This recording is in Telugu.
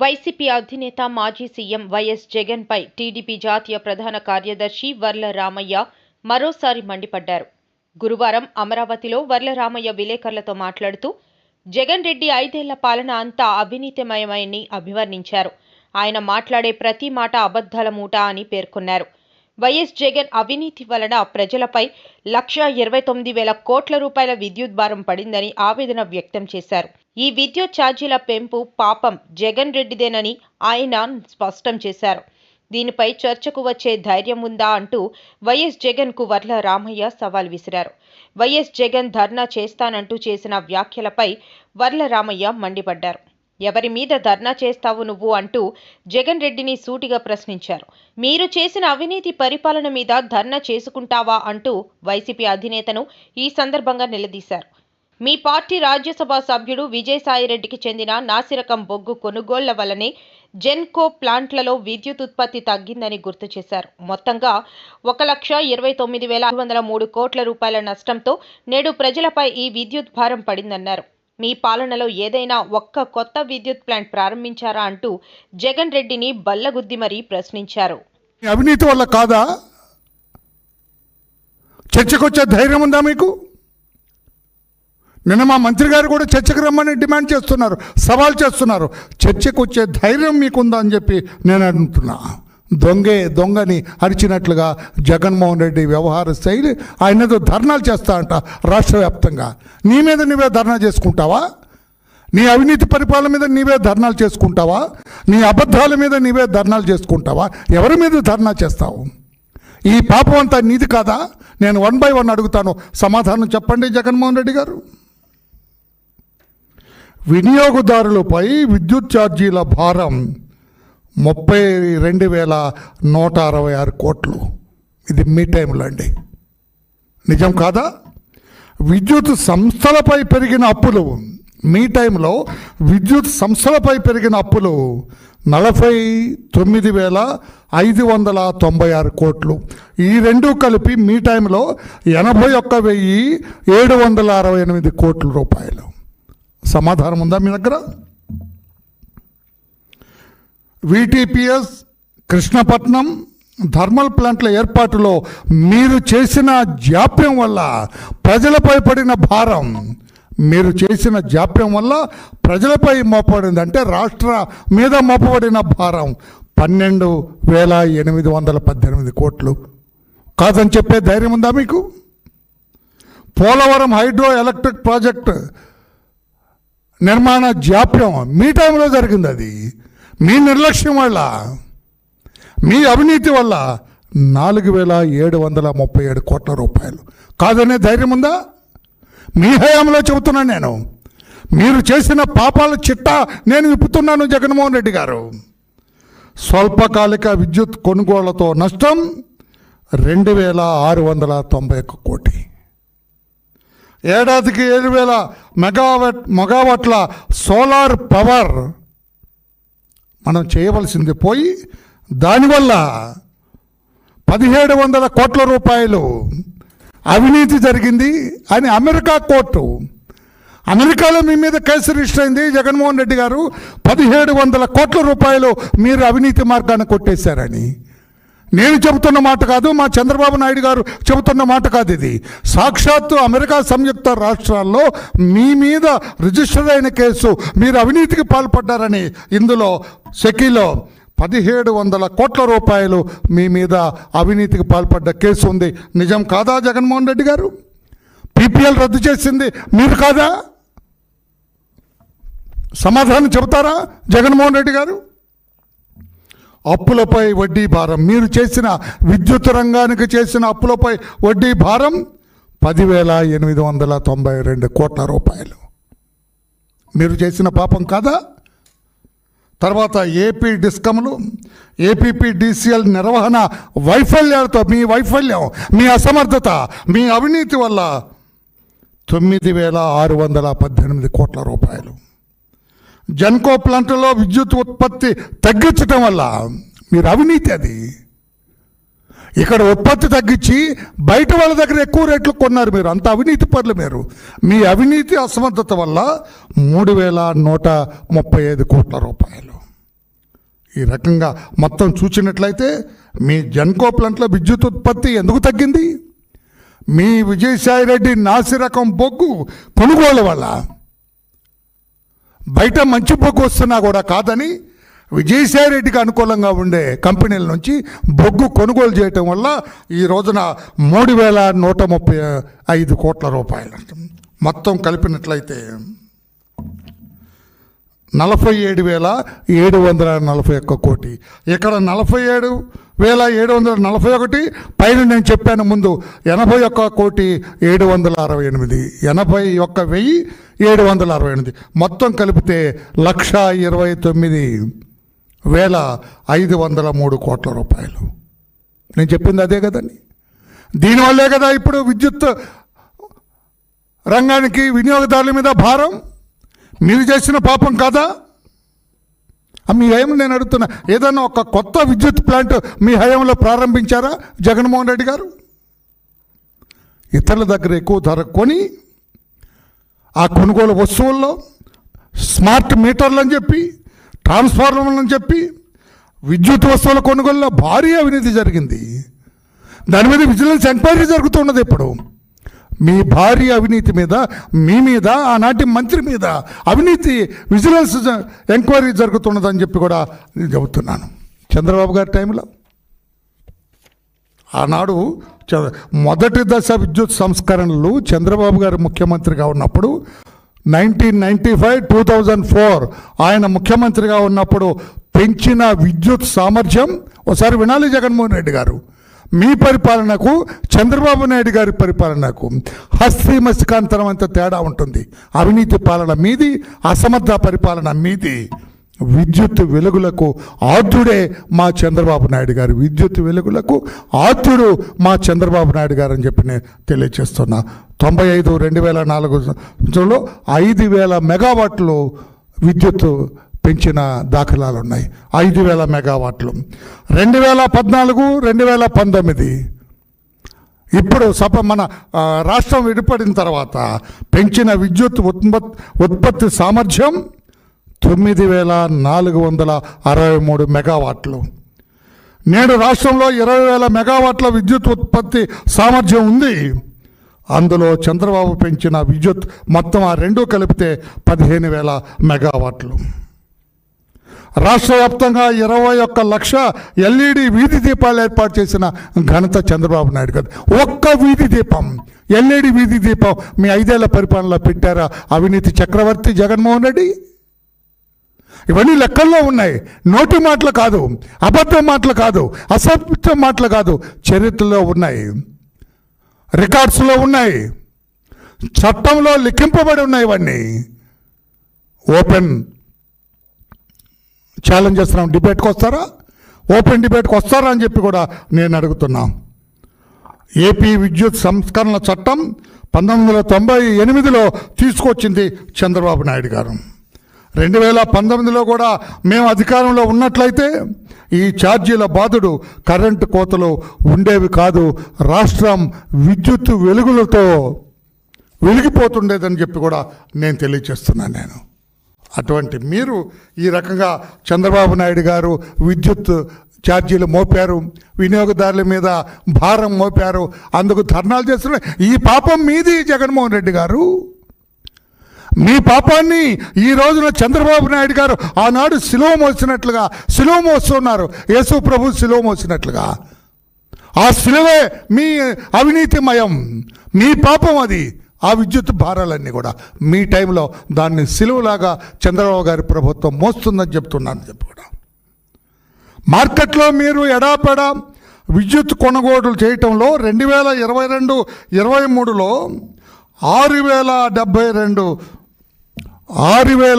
వైసీపీ అధినేత మాజీ సీఎం వైఎస్ జగన్పై టీడీపీ జాతీయ ప్రధాన కార్యదర్శి వర్ల రామయ్య మరోసారి మండిపడ్డారు. గురువారం అమరావతిలో వర్ల రామయ్య విలేకరులతో మాట్లాడుతూ జగన్ రెడ్డి ఐదేళ్ళ పాలన అంతా అవినీతిమయమని అభివర్ణించారు. ఆయన మాట్లాడే ప్రతి మాట అబద్ధాల మూట అని పేర్కొన్నారు. వైఎస్ జగన్ అవినీతి వలన ప్రజలపై లక్ష ఇరవై తొమ్మిది వేల కోట్ల రూపాయల విద్యుత్ భారం పడిందని ఆవేదన వ్యక్తం చేశారు. ఈ విద్యుత్ ఛార్జీల పెంపు పాపం జగన్ రెడ్డిదేనని ఆయన స్పష్టం చేశారు. దీనిపై చర్చకు వచ్చే ధైర్యం ఉందా అంటూ వైఎస్ జగన్కు వర్ల రామయ్య సవాల్ విసిరారు. వైఎస్ జగన్ ధర్నా చేస్తానంటూ చేసిన వ్యాఖ్యలపై వర్ల రామయ్య మండిపడ్డారు. ఎవరి మీద ధర్నా చేస్తావు నువ్వు అంటూ జగన్ రెడ్డిని సూటిగా ప్రశ్నించారు. మీరు చేసిన అవినీతి పరిపాలన మీద ధర్నా చేసుకుంటావా అంటూ వైసీపీ అధినేతను ఈ సందర్భంగా నిలదీశారు. మీ పార్టీ రాజ్యసభ సభ్యుడు విజయసాయిరెడ్డికి చెందిన నాసిరకం బొగ్గు కొనుగోళ్ళ వల్లనే జెన్కో ప్లాంట్లలో విద్యుత్ ఉత్పత్తి తగ్గిందని గుర్తు చేశారు. మొత్తంగా ఒక లక్ష ఇరవై తొమ్మిది వేల ఐదు వందల మూడు కోట్ల రూపాయల నష్టంతో నేడు ప్రజలపై ఈ విద్యుత్ భారం పడిందన్నారు. మీ పాలనలో ఏదైనా ఒక్క కొత్త విద్యుత్ ప్లాంట్ ప్రారంభించారా అంటూ జగన్ రెడ్డిని బల్లగుద్ది మరీ ప్రశ్నించారు. అవినీతి వల్ల కాదా? చర్చకొచ్చే ధైర్యం ఉందా మీకు? నిన్న మా మంత్రి గారు కూడా చర్చకు రమ్మని డిమాండ్ చేస్తున్నారు సవాల్ చేస్తున్నారు. చర్చకు వచ్చే ధైర్యం మీకుందా అని చెప్పి నేను అంటున్నా దొంగే దొంగని అరిచినట్లుగా జగన్మోహన్ రెడ్డి వ్యవహార శైలి ఆయన ఏదో ధర్నాలు చేస్తా అంట రాష్ట్ర వ్యాప్తంగా నీ మీద నీవే ధర్నా చేసుకుంటావా? నీ అవినీతి పరిపాలన మీద నీవే ధర్నాలు చేసుకుంటావా? నీ అబద్ధాల మీద నీవే ధర్నాలు చేసుకుంటావా? ఎవరి మీద ధర్నా చేస్తావు? ఈ పాపం అంతా నీది కాదా? నేను వన్ బై వన్ అడుగుతాను. సమాధానం చెప్పండి జగన్మోహన్ రెడ్డి గారు. వినియోగదారులపై విద్యుత్ ఛార్జీల భారం. ముప్పై రెండు వేల నూట అరవై ఆరు కోట్లు. ఇది మీ టైంలో అండి. నిజం కాదా? విద్యుత్ సంస్థలపై పెరిగిన అప్పులు మీ టైంలో విద్యుత్ సంస్థలపై పెరిగిన అప్పులు నలభై తొమ్మిది వేల ఐదు వందల తొంభై ఆరు కోట్లు. ఈ రెండు కలిపి మీ టైంలో ఎనభై ఒక్క వెయ్యి ఏడు వందల అరవై ఎనిమిది కోట్ల రూపాయలు. సమాధానం ఉందా మీ దగ్గర? విటిపిఎస్ కృష్ణపట్నం థర్మల్ ప్లాంట్ల ఏర్పాటులో మీరు చేసిన జాప్యం వల్ల ప్రజలపై పడిన భారం. మీరు చేసిన జాప్యం వల్ల ప్రజలపై మోపబడింది అంటే రాష్ట్ర మీద మోపబడిన భారం పన్నెండు వేల ఎనిమిది వందల పద్దెనిమిది కోట్లు. కాదని చెప్పే ధైర్యం ఉందా మీకు? పోలవరం హైడ్రో ఎలక్ట్రిక్ ప్రాజెక్ట్ నిర్మాణ జాప్యం మీ టైంలో జరిగింది అది. మీ నిర్లక్ష్యం వల్ల మీ అవినీతి వల్ల నాలుగు వేల ఏడు వందల ముప్పై ఏడు కోట్ల రూపాయలు. కాదనే ధైర్యం ఉందా? మీ హయాంలో చెబుతున్నాను నేను. మీరు చేసిన పాపాల చిట్టా నేను విప్పుతున్నాను జగన్మోహన్ రెడ్డి గారు. స్వల్పకాలిక విద్యుత్ కొనుగోళ్ళతో నష్టం రెండు వేల ఆరు వందల తొంభై ఒక్క కోటి. ఏడాదికి ఏడు వేల మెగావాట్ మెగావాట్ల సోలార్ పవర్ మనం చేయవలసింది పోయి దానివల్ల పదిహేడు వందల కోట్ల రూపాయలు అవినీతి జరిగింది అని అమెరికా కోర్టు అమెరికాలో మీ మీద కేసు రిజిస్టర్ అయింది జగన్మోహన్ రెడ్డి గారు పదిహేడు వందల కోట్ల రూపాయలు మీరు అవినీతి మార్గాన్ని కొట్టేశారని. నేను చెబుతున్న మాట కాదు మా చంద్రబాబు నాయుడు గారు చెబుతున్న మాట కాదు ఇది. సాక్షాత్తు అమెరికా సంయుక్త రాష్ట్రాల్లో మీ మీద రిజిస్టర్ అయిన కేసు మీరు అవినీతికి పాల్పడ్డారని ఇందులో సెకీలో పదిహేడు వందల కోట్ల రూపాయలు మీ మీద అవినీతికి పాల్పడ్డ కేసు ఉంది. నిజం కాదా జగన్మోహన్ రెడ్డి గారు? పీపీఎల్ రద్దు చేసింది మీరు కాదా? సమాధానం చెబుతారా జగన్మోహన్ రెడ్డి గారు? అప్పులపై వడ్డీ భారం. మీరు చేసిన విద్యుత్ రంగానికి చేసిన అప్పులపై వడ్డీ భారం పదివేల ఎనిమిది వందల తొంభై రెండు కోట్ల రూపాయలు. మీరు చేసిన పాపం కాదా? తర్వాత ఏపీ డిస్కమ్లు ఏపీపీ డిసిఎల్ నిర్వహణ వైఫల్యాలతో మీ వైఫల్యం మీ అసమర్థత మీ అవినీతి వల్ల తొమ్మిది వేల ఆరు వందల పద్దెనిమిది కోట్ల రూపాయలు. జన్కో ప్లాంట్లో విద్యుత్ ఉత్పత్తి తగ్గించటం వల్ల మీరు అవినీతి అది. ఇక్కడ ఉత్పత్తి తగ్గించి బయట వాళ్ళ దగ్గర ఎక్కువ రేట్లు కొన్నారు మీరు. అంత అవినీతి పనులు మీరు. మీ అవినీతి అసమర్థత వల్ల మూడు వేల నూట ముప్పై ఐదు కోట్ల రూపాయలు. ఈ రకంగా మొత్తం చూసినట్లయితే మీ జన్కో ప్లాంట్లో విద్యుత్ ఉత్పత్తి ఎందుకు తగ్గింది? మీ విజయసాయి రెడ్డి నాసి రకం బొగ్గు కొనుగోలు వల్ల బయట మంచి బొగ్గు వస్తున్నా కూడా కాదని విజయసాయి రెడ్డికి అనుకూలంగా ఉండే కంపెనీల నుంచి బొగ్గు కొనుగోలు చేయటం వల్ల ఈ రోజున మూడు వేల నూట ముప్పై ఐదు కోట్ల రూపాయలు. మొత్తం కలిపినట్లయితే నలభై ఏడు వేల ఏడు వందల నలభై ఒక్క కోటి. ఇక్కడ నలభై ఏడు వేల ఏడు వందల నలభై ఒకటి పైన నేను చెప్పాను ముందు ఎనభై ఒక్క కోటి ఏడు వందల అరవై ఎనిమిది. ఎనభై ఒక్క వెయ్యి ఏడు వందల అరవై ఎనిమిది. మొత్తం కలిపితే లక్ష ఇరవై తొమ్మిది వేల ఐదు వందల మూడు కోట్ల రూపాయలు. నేను చెప్పింది అదే కదండి. దీనివల్లే కదా ఇప్పుడు విద్యుత్ రంగానికి వినియోగదారుల మీద భారం? మీరు చేసిన పాపం కాదా? మీ హయం నేను అడుగుతున్నా ఏదైనా ఒక కొత్త విద్యుత్ ప్లాంట్ మీ హయాంలో ప్రారంభించారా జగన్మోహన్ రెడ్డి గారు? ఇతరుల దగ్గర ఎక్కువ ధర కొని ఆ కొనుగోలు వస్తువుల్లో స్మార్ట్ మీటర్లు అని చెప్పి ట్రాన్స్ఫార్మర్లు అని చెప్పి విద్యుత్ వస్తువుల కొనుగోలులో భారీ అవినీతి జరిగింది. దాని మీద విజిలెన్స్ ఎంక్వైరీ జరుగుతున్నది ఇప్పుడు. మీ భార్య అవినీతి మీద మీ మీద ఆనాటి మంత్రి మీద అవినీతి విజిలెన్స్ ఎంక్వైరీ జరుగుతున్నదని చెప్పి కూడా నేను చెబుతున్నాను. చంద్రబాబు గారి టైంలో. ఆనాడు మొదటి దశ విద్యుత్ సంస్కరణలు చంద్రబాబు గారు ముఖ్యమంత్రిగా ఉన్నప్పుడు nineteen ninety five two thousand four ఆయన ముఖ్యమంత్రిగా ఉన్నప్పుడు పెంచిన విద్యుత్ సామర్థ్యం ఒకసారి వినాలి జగన్మోహన్ రెడ్డి గారు. మీ పరిపాలనకు చంద్రబాబు నాయుడు గారి పరిపాలనకు హస్తి మస్తికాంతరం అంత తేడా ఉంటుంది. అవినీతి పాలన మీది అసమర్థ పరిపాలన మీది. విద్యుత్ వెలుగులకు ఆద్యుడే మా చంద్రబాబు నాయుడు గారు. విద్యుత్ వెలుగులకు ఆద్యుడు మా చంద్రబాబు నాయుడు గారు అని చెప్పి నేను తెలియజేస్తున్నా. తొంభై ఐదు రెండు వేల నాలుగు సంవత్సరంలో ఐదు వేల మెగావాట్లు విద్యుత్ పెంచిన దాఖలాలు ఉన్నాయి ఐదు వేల మెగావాట్లు. రెండు వేల పద్నాలుగు రెండు వేల పంతొమ్మిది. ఇప్పుడు సప మన రాష్ట్రం విడిపడిన తర్వాత పెంచిన విద్యుత్ ఉత్పత్ ఉత్పత్తి సామర్థ్యం తొమ్మిది వేల నాలుగు వందల అరవై మూడు మెగావాట్లు. నేడు రాష్ట్రంలో ఇరవై వేల మెగావాట్ల విద్యుత్ ఉత్పత్తి సామర్థ్యం ఉంది. అందులో చంద్రబాబు పెంచిన విద్యుత్ మొత్తం ఆ రెండు కలిపితే పదిహేను వేల మెగావాట్లు. రాష్ట్ర వ్యాప్తంగా ఇరవై ఒక్క లక్ష ఎల్ఈడి వీధి దీపాలు ఏర్పాటు చేసిన ఘనత చంద్రబాబు నాయుడు గారు. ఒక్క వీధి దీపం ఎల్ఈడి వీధి దీపం మీ ఐదేళ్ళ పరిపాలనలో పెట్టారా? అవినీతి చక్రవర్తి జగన్మోహన్ రెడ్డి? ఇవన్నీ లెక్కల్లో ఉన్నాయి. నోటి మాటలు కాదు అబద్ధం మాటలు కాదు అసభ్య మాటలు కాదు చరిత్రలో ఉన్నాయి. రికార్డ్స్లో ఉన్నాయి. చట్టంలో లిఖింపబడి ఉన్నాయి ఇవన్నీ. ఓపెన్ ఛాలెంజ్ చేస్తున్నాం. డిబేట్కి వస్తారా? ఓపెన్ డిబేట్కి వస్తారా అని చెప్పి కూడా నేను అడుగుతున్నా. ఏపీ విద్యుత్ సంస్కరణ చట్టం పంతొమ్మిది వందల తొంభై ఎనిమిదిలో తీసుకొచ్చింది చంద్రబాబు నాయుడు గారు. రెండు వేల పంతొమ్మిదిలో కూడా మేము అధికారంలో ఉన్నట్లయితే ఈ ఛార్జీల బాధుడు కరెంటు కోతలు ఉండేవి కాదు. రాష్ట్రం విద్యుత్ వెలుగులతో వెలిగిపోతుండేదని చెప్పి కూడా నేను తెలియచేస్తున్నాను నేను. అటువంటి మీరు ఈ రకంగా చంద్రబాబు నాయుడు గారు విద్యుత్ ఛార్జీలు మోపారు వినియోగదారుల మీద భారం మోపారు అందుకు ధర్నాలు చేస్తున్నారు ఈ పాపం మీది జగన్మోహన్ రెడ్డి గారు. మీ పాపాన్ని ఈ రోజున చంద్రబాబు నాయుడు గారు ఆనాడు సిలువ మోసినట్లుగా సిలువ మోస్తున్నారు. యేసు ప్రభు సిలువ మోసినట్లుగా. ఆ సిలువే మీ అవినీతిమయం మీ పాపం అది. ఆ విద్యుత్ భారాలన్నీ కూడా మీ టైంలో దాన్ని సిలువలాగా చంద్రబాబు గారి ప్రభుత్వం మోస్తుందని చెప్తున్నాను చెప్పి కూడా. మార్కెట్లో మీరు ఎడాపెడా విద్యుత్ కొనుగోలు చేయటంలో రెండు వేల ఇరవై రెండు ఇరవై మూడులో ఆరు వేల డెబ్భై రెండు ఆరు వేల